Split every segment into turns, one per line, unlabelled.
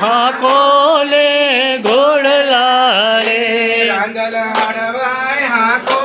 હાકો લે ઘોડલા રે
રાંદલ હળવાય હાકો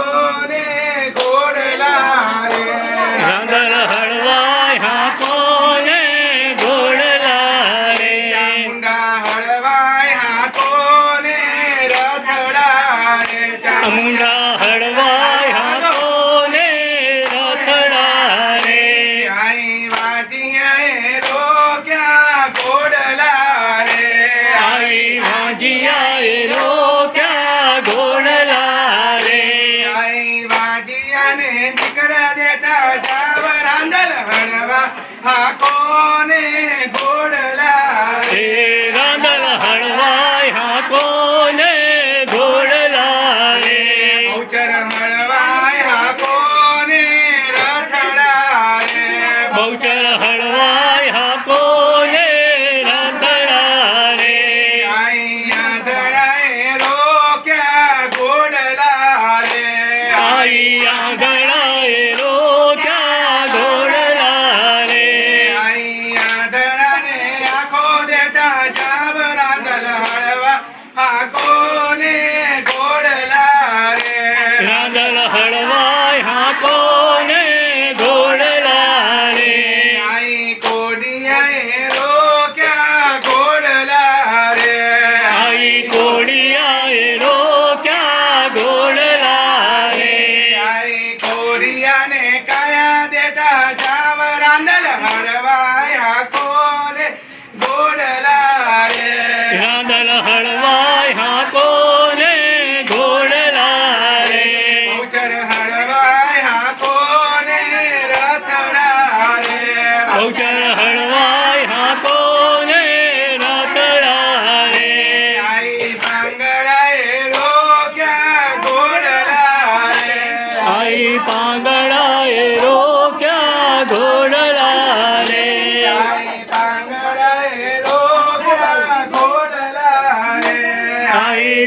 વાજીયાને દીકરા દેતા જાવ રાંદલ હણવા હાકો ને ઘોડલા રે
રાંદલ હળવાય હાકો લે ઘોડલા રે
અવચર હળવાય હાકો ને રથડા રે
બહુચર હળવાય
દેતા જાવ રાંદલ હળવા. હાકો ને ઘોડલા રે
રાંદલ હળવાય હાકો ને ઘોડલા રે
આઈ કોડિયાએ રોક્યા ઘોડલા રે
આઈ કોડિયાએ રો ક્યાં ઘોડલા રે
આઈ કોડિયાને કાયા દેતા જાવ રાંદલ હળવાય હાકો ને ઘોડલા રે
રાંદલ હળવાય હાકો ને ઘોડલા રે
બહુચર હળવાય હાકો ને રથડા રે
બહુચર હળવાય હાકો ને રતડા રે
આઈ પાંગડાએ રોક્યા ઘોડલા રે
આઈ પાંગડાએ રો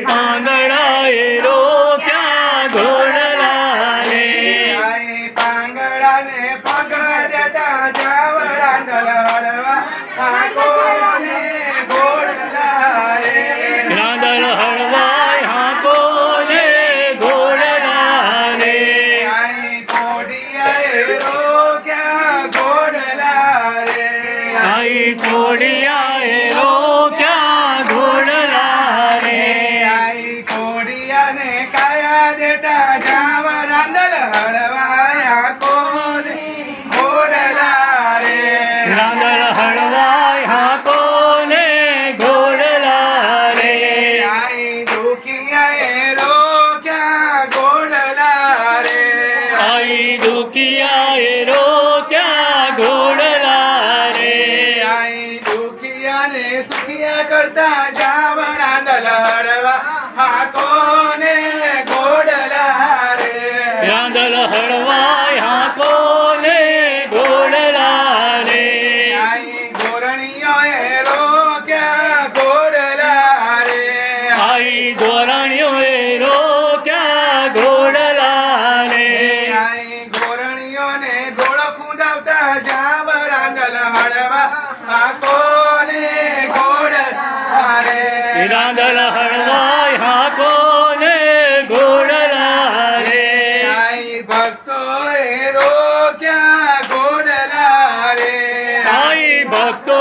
પાંગડાએ રો
ક્યાં ઘોડલા રે
આઈ પાંગડાને પગ દેતા જાવ રાંદલ હળવા હાકો ને ઘોડલા રે
રાંદલ હળવાય હાકો ને ઘોડલા રે
આઈ કોડિયાએ રોક્યા ઘોડલા રે
આઈ કોડિયાએ રો
ગોળો ખુંદાવતા જાવ રાંદલ હળવા હાકોને ઘોડલા રે
રાંદલ હળવાય હાકો ને ગોળ લારે?
આઈ ભક્તોએ રોક્યા ગોળ લારે.
આઈ ભક્તો